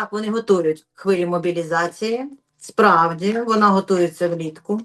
Так, вони готують хвилі мобілізації. Справді, вона готується влітку.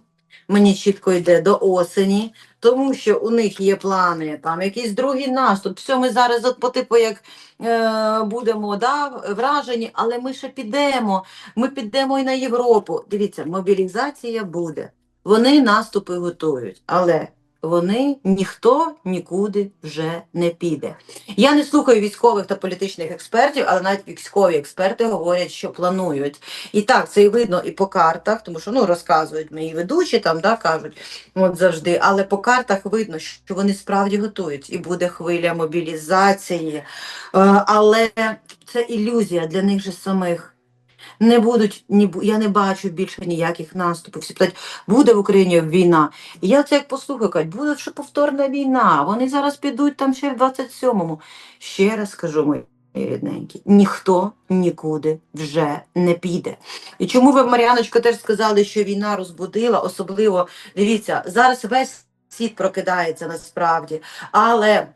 Мені чітко йде до осені, тому що у них є плани, там якийсь другий наступ. Все, ми зараз от по типу як е, будемо да, вражені, але ми ще підемо. Ми підемо і на Європу. Дивіться, мобілізація буде. Вони наступи готують, але вони ніхто нікуди вже не піде. Я не слухаю військових та політичних експертів, але навіть військові експерти говорять, що планують. І так, це і видно і по картах, тому що ну розказують мої ведучі там, да, кажуть, от завжди. Але по картах видно, що вони справді готують, і буде хвиля мобілізації. Е, але це ілюзія для них же самих. Не будуть ні я не бачу більше ніяких наступів. Всі питають, буде в Україні війна. І я це як послухаю, кажуть, буде ще повторна війна. Вони зараз підуть там ще в 27-му. Ще раз скажу, мої рідненькі, ніхто нікуди вже не піде. І чому ви, Мар'яночко, теж сказали, що війна розбудила, особливо дивіться, зараз весь світ прокидається насправді, але.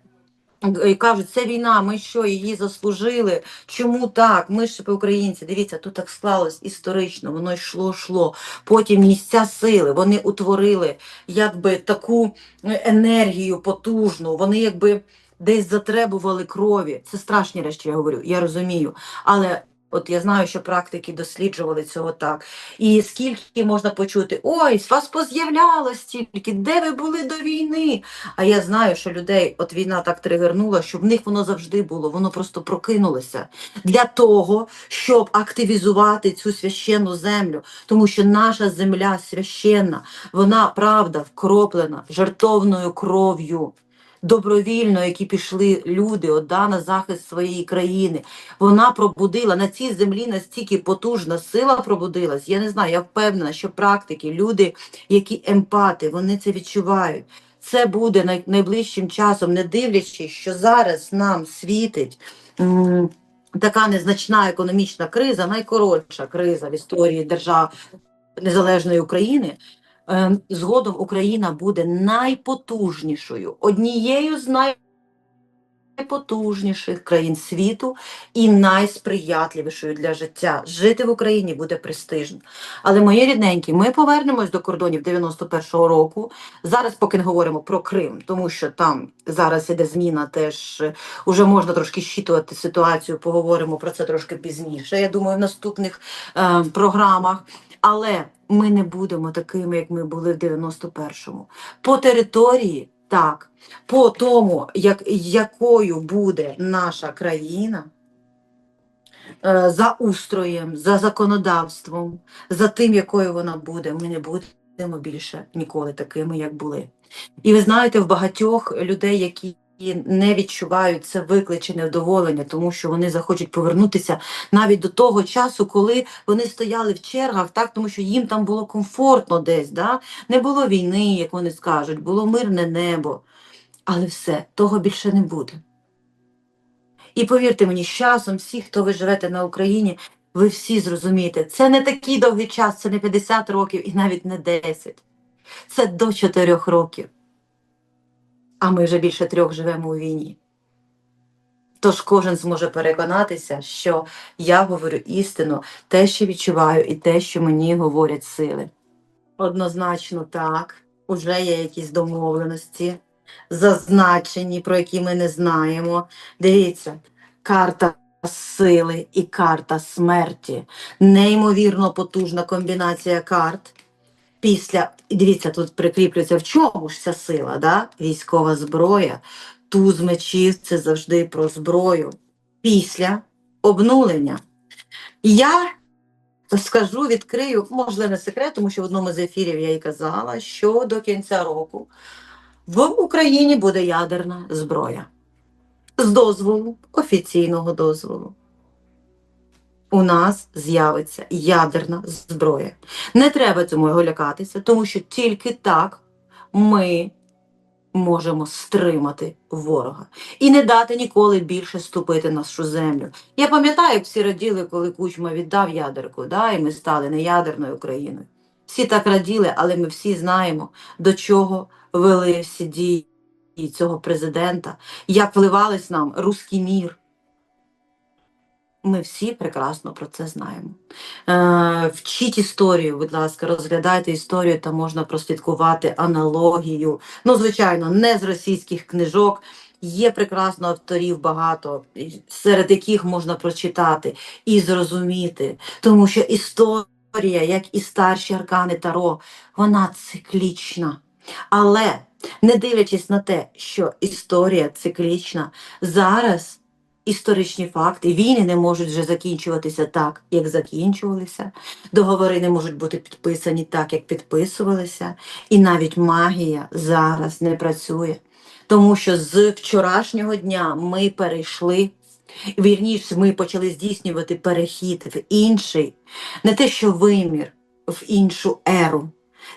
І кажуть, це війна, ми що, її заслужили? Чому так? Ми ж українці. Дивіться, тут так склалось історично, воно йшло, йшло. Потім місця сили, вони утворили якби таку е, енергію потужну, вони якби десь затребували крові. Це страшні речі, я говорю, я розумію. Але от я знаю, що практики досліджували цього так. І скільки можна почути, ой, вас поз'являлось стільки, де ви були до війни? А я знаю, що людей от війна так тригернула, що в них воно завжди було, воно просто прокинулося для того, щоб активізувати цю священну землю, тому що наша земля священна, вона правда вкроплена жертовною кров'ю. Добровільно, які пішли люди от, на захист своєї країни, вона пробудила на цій землі настільки потужна сила пробудилась. Я не знаю, я впевнена, що практики, люди, які емпати, вони це відчувають. Це буде найближчим часом, не дивлячись, що зараз нам світить така незначна економічна криза, найкоротша криза в історії держав незалежної України. Е, Згодом Україна буде найпотужнішою, однією з найпотужніших країн світу і найсприятливішою для життя. Жити в Україні буде престижно. Але мої рідненькі, ми повернемось до кордонів 91-го року. Зараз поки не говоримо про Крим, тому що там зараз іде зміна, теж е, уже можна трошки щитувати ситуацію. Поговоримо про це трошки пізніше. Я думаю, в наступних е, програмах. Але ми не будемо такими, як ми були в 91-му. По території, так, по тому, як, якою буде наша країна. е, За устроєм, за законодавством, за тим, якою вона буде, ми не будемо більше ніколи такими, як були. І ви знаєте, в багатьох людей, які не відчувають це викличе невдоволення, тому що вони захочуть повернутися навіть до того часу, коли вони стояли в чергах, так, тому що їм там було комфортно десь, да? не було війни, як вони скажуть, було мирне небо. Але все, того більше не буде. І повірте мені, з часом всі, хто ви живете на Україні, ви всі зрозумієте, це не такий довгий час, це не 50 років і навіть не 10. Це до 4 років. А ми вже більше трьох живемо у війні. Тож кожен зможе переконатися, що я говорю істину, те, що відчуваю, і те, що мені говорять сили. Однозначно так, уже є якісь домовленості, зазначені, про які ми не знаємо. Дивіться, карта сили і карта смерті. Неймовірно потужна комбінація карт. Після, дивіться, тут прикріплюється в чому ж ця сила, да? військова зброя, туз мечів це завжди про зброю. Після обнулення. Я скажу, відкрию, можливо, не секрет, тому що в одному з ефірів я і казала, що до кінця року в Україні буде ядерна зброя. З дозволу, офіційного дозволу. У нас з'явиться ядерна зброя. Не треба цьому його лякатися, тому що тільки так ми можемо стримати ворога і не дати ніколи більше ступити на нашу землю. Я пам'ятаю, як всі раділи, коли Кучма віддав ядерку, да, і ми стали не ядерною країною. Всі так раділи, але ми всі знаємо, до чого вели всі дії цього президента, як вливались нам руський мір. Ми всі прекрасно про це знаємо. Е, вчіть історію, будь ласка, розглядайте історію, там можна прослідкувати аналогію. Ну, звичайно, не з російських книжок. Є прекрасно авторів багато, серед яких можна прочитати і зрозуміти, тому що історія, як і старші аркани Таро, вона циклічна. Але не дивлячись на те, що історія циклічна, зараз історичні факти, війни не можуть вже закінчуватися так, як закінчувалися, договори не можуть бути підписані так, як підписувалися, і навіть магія зараз не працює. Тому що з вчорашнього дня ми перейшли, вірніше, ми почали здійснювати перехід в інший, не те, що вимір, в іншу еру,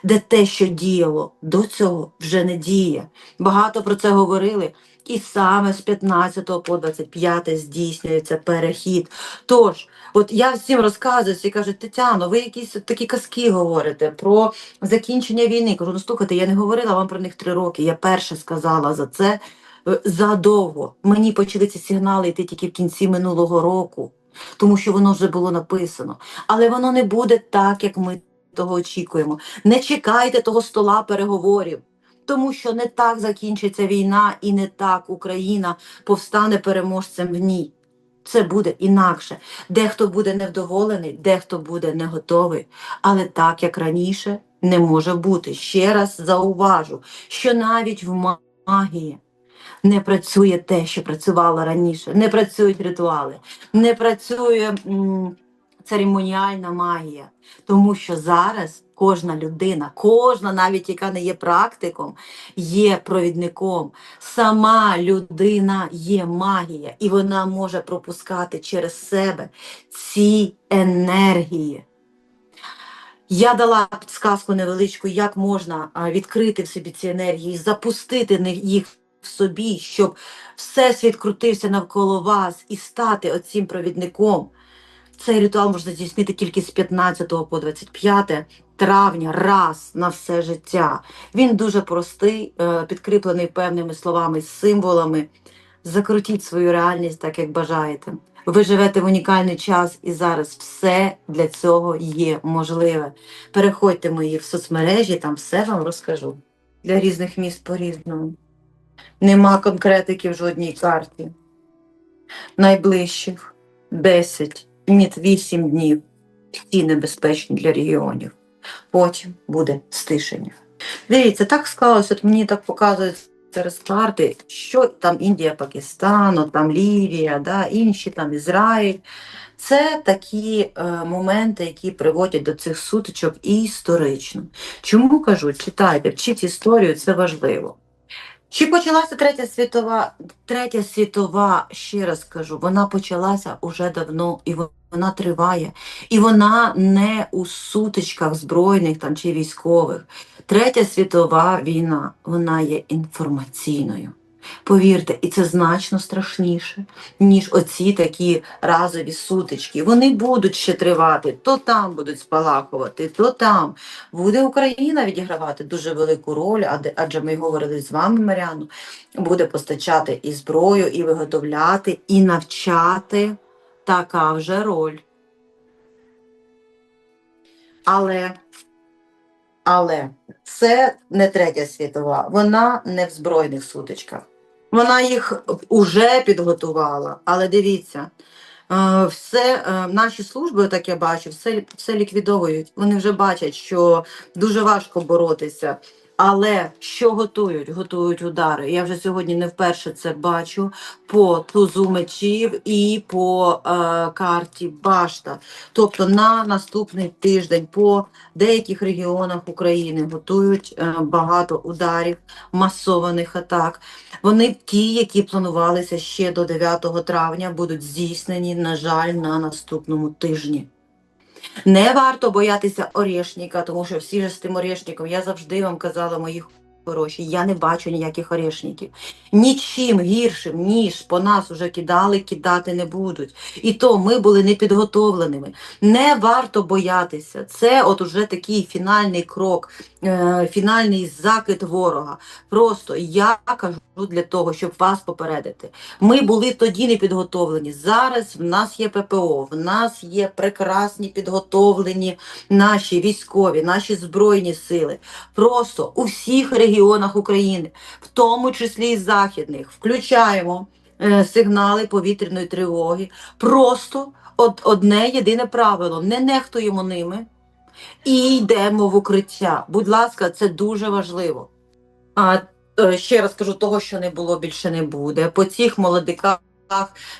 де те, що діяло до цього, вже не діє. Багато про це говорили. І саме з 15 по 25 здійснюється перехід. Тож, от я всім розказую, всі кажуть, Тетяно, ви якісь такі казки говорите про закінчення війни. Кажу, ну слухайте, я не говорила вам про них три роки. Я перше сказала за це е, задовго. Мені почали ці сигнали йти тільки в кінці минулого року, тому що воно вже було написано. Але воно не буде так, як ми того очікуємо. Не чекайте того стола переговорів. Тому що не так закінчиться війна, і не так Україна повстане переможцем в ній. Це буде інакше. Дехто буде невдоволений, дехто буде не готовий. Але так, як раніше, не може бути. Ще раз зауважу, що навіть в магії не працює те, що працювало раніше, не працюють ритуали, не працює м, церемоніальна магія. Тому що зараз кожна людина, кожна, навіть яка не є практиком, є провідником. Сама людина є магія, і вона може пропускати через себе ці енергії. Я дала підсказку невеличку, як можна відкрити в собі ці енергії, запустити їх в собі, щоб всесвіт крутився навколо вас і стати оцим провідником. Цей ритуал можна здійснити тільки з 15 по 25 травня, раз на все життя. Він дуже простий, е, підкріплений певними словами, символами. Закрутіть свою реальність так, як бажаєте. Ви живете в унікальний час, і зараз все для цього є можливе. Переходьте мої в соцмережі, там все вам розкажу. Для різних міст по-різному. Нема конкретики в жодній карті. Найближчих 10, ні, 8 днів. Всі небезпечні для регіонів. Потім буде стишення. Дивіться, так склалося, от мені так показують зараз карти, що там Індія, Пакистан, там Лівія, да, інші там Ізраїль. Це такі е, моменти, які приводять до цих сутичок і історично. Чому кажу, читайте, вчіть історію, це важливо. Чи почалася третя світова? Третя світова, ще раз кажу, вона почалася уже давно і вона триває. І вона не у сутичках збройних там чи військових. Третя світова війна, вона є інформаційною. Повірте, і це значно страшніше, ніж оці такі разові сутички. Вони будуть ще тривати, то там будуть спалахувати, то там. Буде Україна відігравати дуже велику роль, адже ми говорили з вами, Маряну, буде постачати і зброю, і виготовляти, і навчати. Така вже роль. Але, але це не третя світова, вона не в збройних сутичках. Вона їх уже підготувала, але дивіться, е, все, е, наші служби, так я бачу, все, все ліквідовують. Вони вже бачать, що дуже важко боротися. Але що готують? Готують удари. Я вже сьогодні не вперше це бачу по тузу мечів і по е, карті Башта. Тобто на наступний тиждень по деяких регіонах України готують е, багато ударів, масованих атак. Вони ті, які планувалися ще до 9 травня, будуть здійснені, на жаль, на наступному тижні. Не варто боятися орешника, тому що всі ж з тим орешником, я завжди вам казала моїх хороші, я не бачу ніяких орешників. Нічим гіршим, ніж по нас уже кидали, кидати не будуть. І то ми були непідготовленими. Не варто боятися. Це от уже такий фінальний крок, е, фінальний закид ворога. Просто я кажу для того, щоб вас попередити. Ми були тоді не підготовлені. Зараз в нас є ППО, в нас є прекрасні підготовлені наші військові, наші збройні сили. Просто у всіх регіонах України, в тому числі і західних, включаємо е, сигнали повітряної тривоги. Просто од, одне єдине правило: не нехтуємо ними і йдемо в укриття. Будь ласка, це дуже важливо. А е, ще раз кажу, того, що не було, більше не буде. По цих молодиках.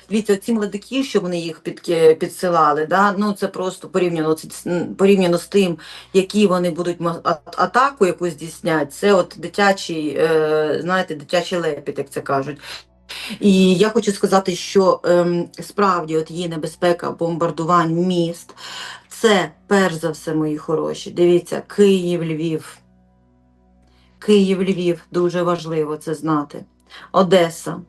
Дивіться, ці молодики, що вони їх під, підсилали, да? ну це просто порівняно це, порівняно з тим, які вони будуть атаку якусь здійснять. Це от дитячий, е, знаєте, дитячий лепіт, як це кажуть. І я хочу сказати, що ем, справді от є небезпека бомбардувань міст. Це перш за все, мої хороші. Дивіться, Київ, Львів. Київ, Львів, дуже важливо це знати. Одеса.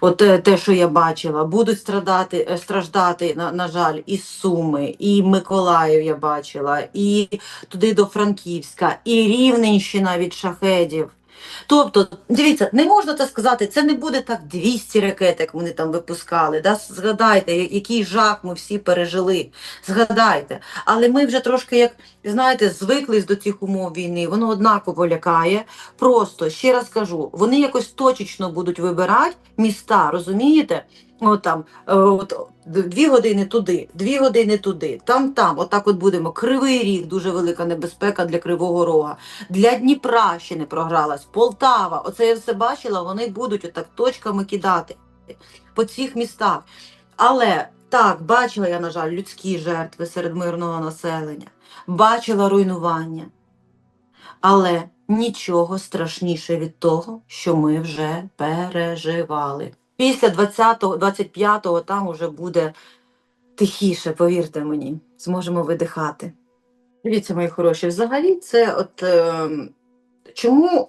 От е, те, що я бачила, будуть страдати, е, страждати, на, на жаль, і Суми, і Миколаїв я бачила, і туди до Франківська, і Рівненщина від шахедів. Тобто, дивіться, не можна це сказати, це не буде так 200 ракет, як вони там випускали. Да? Згадайте, який жах ми всі пережили. Згадайте. Але ми вже трошки, як знаєте, звиклись до цих умов війни, воно однаково лякає. Просто ще раз кажу, вони якось точечно будуть вибирати міста, розумієте? От там, е, от, дві години туди, дві години туди, там, там, отак от будемо. Кривий ріг, дуже велика небезпека для Кривого Рога. Для Дніпра ще не програлась, Полтава. Оце я все бачила, вони будуть отак точками кидати по цих містах. Але так, бачила я, на жаль, людські жертви серед мирного населення, бачила руйнування. Але нічого страшніше від того, що ми вже переживали. Після 20-го, 25-го там уже буде тихіше, повірте мені, зможемо видихати. Дивіться, мої хороші, взагалі, це от е, чому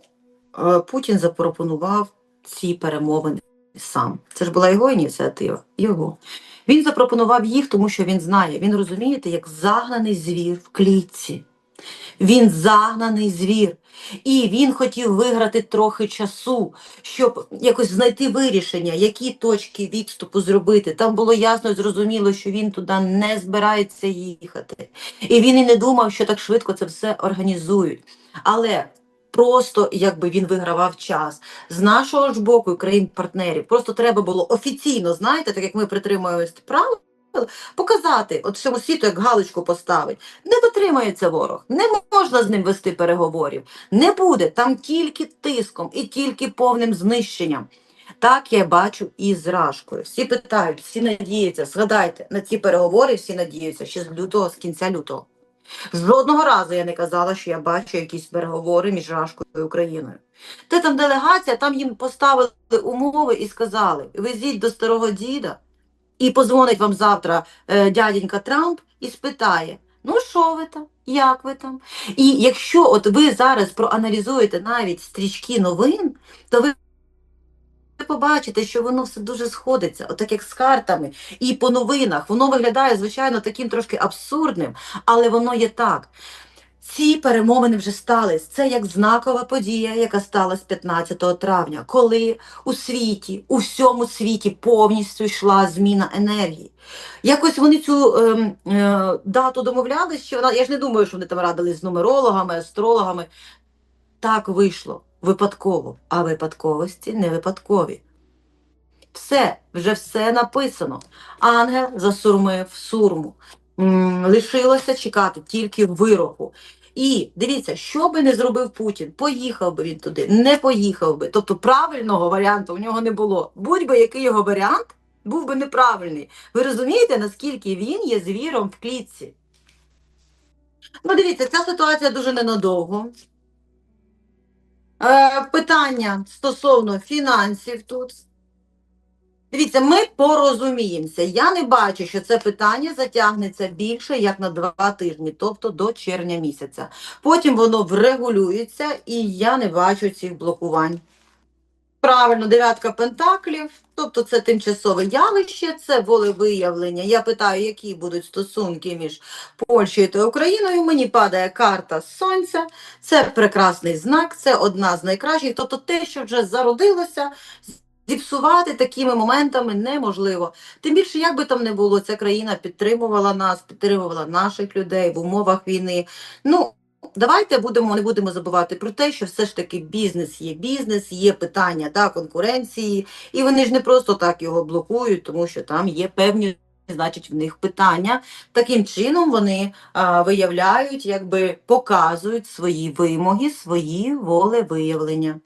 е, Путін запропонував ці перемовини сам? Це ж була його ініціатива. Його. Він запропонував їх, тому що він знає, він розумієте, як загнаний звір в клітці. Він загнаний звір. І він хотів виграти трохи часу, щоб якось знайти вирішення, які точки відступу зробити. Там було ясно і зрозуміло, що він туди не збирається їхати. І він і не думав, що так швидко це все організують. Але просто якби він вигравав час. З нашого ж боку, країн-партнерів, просто треба було офіційно, знаєте, так як ми притримуємось правил, показати от всьому світу, як галочку поставить. Не дотримається ворог, не можна з ним вести переговорів. Не буде там тільки тиском і тільки повним знищенням. Так я бачу і з Рашкою. Всі питають, всі надіються. Згадайте, на ці переговори всі надіються ще з лютого, з кінця лютого. Жодного разу я не казала, що я бачу якісь переговори між Рашкою і Україною. Те там делегація, там їм поставили умови і сказали: везіть до старого діда, і позвонить вам завтра е, дяденька Трамп і спитає: ну що ви там, як ви там? І якщо от ви зараз проаналізуєте навіть стрічки новин, то ви побачите, що воно все дуже сходиться, отак як з картами, і по новинах. Воно виглядає, звичайно, таким трошки абсурдним, але воно є так. Ці перемовини вже стались. Це як знакова подія, яка сталася 15 травня, коли у світі, у всьому світі повністю йшла зміна енергії. Якось вони цю ем, е, дату домовлялись, що вона. Я ж не думаю, що вони там радились з нумерологами, астрологами. Так вийшло випадково, а випадковості не випадкові. Все, вже все написано. Ангел засурмив сурму. Лишилося чекати тільки вироку. І дивіться, що би не зробив Путін, поїхав би він туди, не поїхав би. Тобто правильного варіанту у нього не було. Будь-би який його варіант був би неправильний. Ви розумієте, наскільки він є звіром в клітці? Ну, дивіться, ця ситуація дуже ненадовго. Е, питання стосовно фінансів тут. Дивіться, ми порозуміємося. Я не бачу, що це питання затягнеться більше як на два тижні, тобто до червня місяця. Потім воно врегулюється, і я не бачу цих блокувань. Правильно, дев'ятка пентаклів, тобто це тимчасове явище, це волевиявлення. Я питаю, які будуть стосунки між Польщею та Україною. Мені падає карта сонця, це прекрасний знак, це одна з найкращих. Тобто те, що вже зародилося, зіпсувати такими моментами неможливо. Тим більше, як би там не було, ця країна підтримувала нас, підтримувала наших людей в умовах війни. Ну, давайте будемо не будемо забувати про те, що все ж таки бізнес є бізнес, є питання да, конкуренції, і вони ж не просто так його блокують, тому що там є певні. Значить, в них питання. Таким чином вони а, виявляють, якби показують свої вимоги, свої волевиявлення.